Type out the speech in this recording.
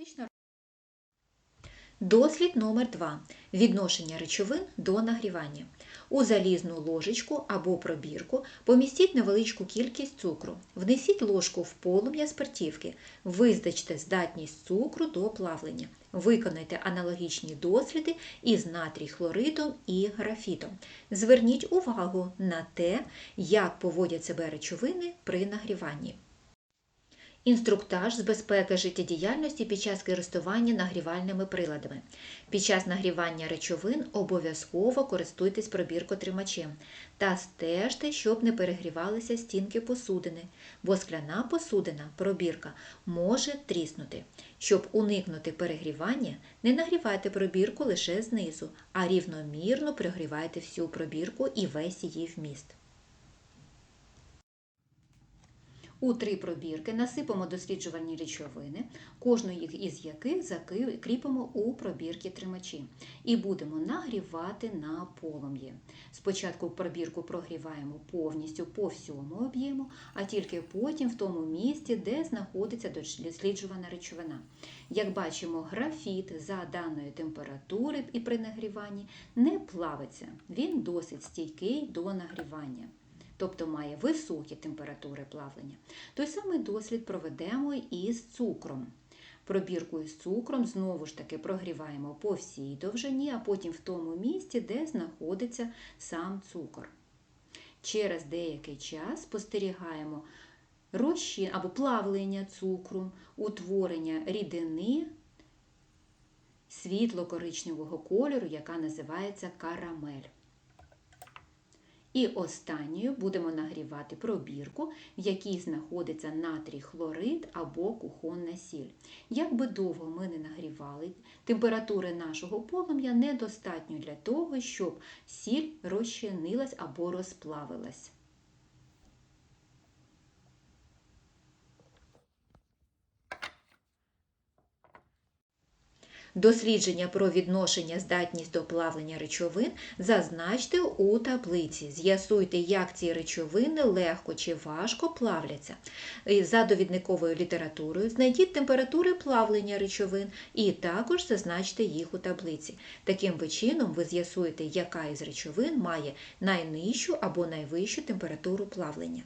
Практична Дослід номер 2. Відношення речовин до нагрівання. У залізну ложечку або пробірку помістіть невеличку кількість цукру. Внесіть ложку в полум'я спиртівки. Визначте здатність цукру до плавлення. Виконайте аналогічні досліди із натрій хлоридом і графітом. Зверніть увагу на те, як поводять себе речовини при нагріванні. Інструктаж з безпеки життєдіяльності під час користування нагрівальними приладами. Під час нагрівання речовин обов'язково користуйтесь пробіркотримачем та стежте, щоб не перегрівалися стінки посудини, бо скляна посудина, пробірка, може тріснути. Щоб уникнути перегрівання, не нагрівайте пробірку лише знизу, а рівномірно прогрівайте всю пробірку і весь її вміст. У три пробірки насипемо досліджувальні речовини, кожну із яких закріпимо у пробірки тримачі і будемо нагрівати на полум'ї. Спочатку пробірку прогріваємо повністю по всьому об'єму, а тільки потім в тому місці, де знаходиться досліджувана речовина. Як бачимо, графіт за даної температури і при нагріванні не плавиться, він досить стійкий до нагрівання тобто має високі температури плавлення. Той самий дослід проведемо і з цукром. Пробірку із цукром знову ж таки прогріваємо по всій довжині, а потім в тому місці, де знаходиться сам цукор. Через деякий час спостерігаємо розчин або плавлення цукру, утворення рідини світло-коричневого кольору, яка називається карамель. І останньою будемо нагрівати пробірку, в якій знаходиться натрій хлорид або кухонна сіль. Як би довго ми не нагрівали, температури нашого полум'я недостатньо для того, щоб сіль розчинилась або розплавилась. Дослідження про відношення здатність до плавлення речовин зазначте у таблиці. З'ясуйте, як ці речовини легко чи важко плавляться. За довідниковою літературою знайдіть температури плавлення речовин і також зазначте їх у таблиці. Таким чином ви з'ясуєте, яка із речовин має найнижчу або найвищу температуру плавлення.